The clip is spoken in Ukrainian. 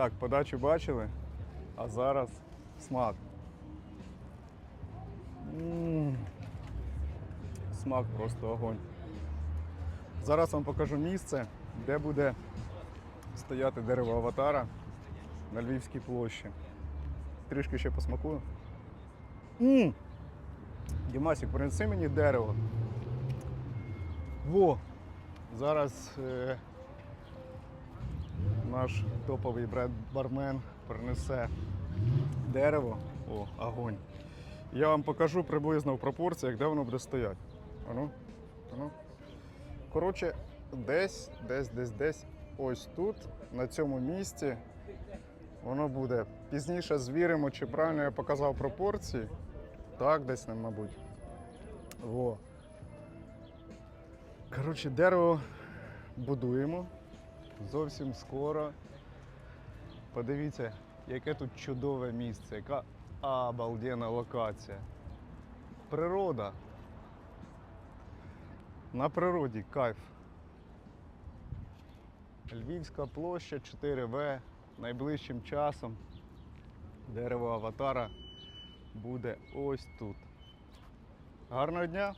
Так, подачу бачили, а зараз смак. М. Смак просто огонь. Зараз вам покажу місце, де буде стояти дерево аватара на Львівській площі. Трішки ще посмакую. М! Дімасік, принеси мені дерево. Во! Зараз е, наш топовий бред бармен принесе дерево. О, огонь. Я вам покажу приблизно в пропорціях, де воно буде стояти. Ану, ану. Коротше, десь, десь, десь, десь ось тут, на цьому місці, воно буде. Пізніше звіримо, чи правильно я показав пропорції. Так, десь, мабуть. Во. Коротше, дерево будуємо. Зовсім скоро. Подивіться, яке тут чудове місце, яка обалденна локація. Природа. На природі кайф. Львівська площа 4В. Найближчим часом дерево аватара буде ось тут. Гарного дня!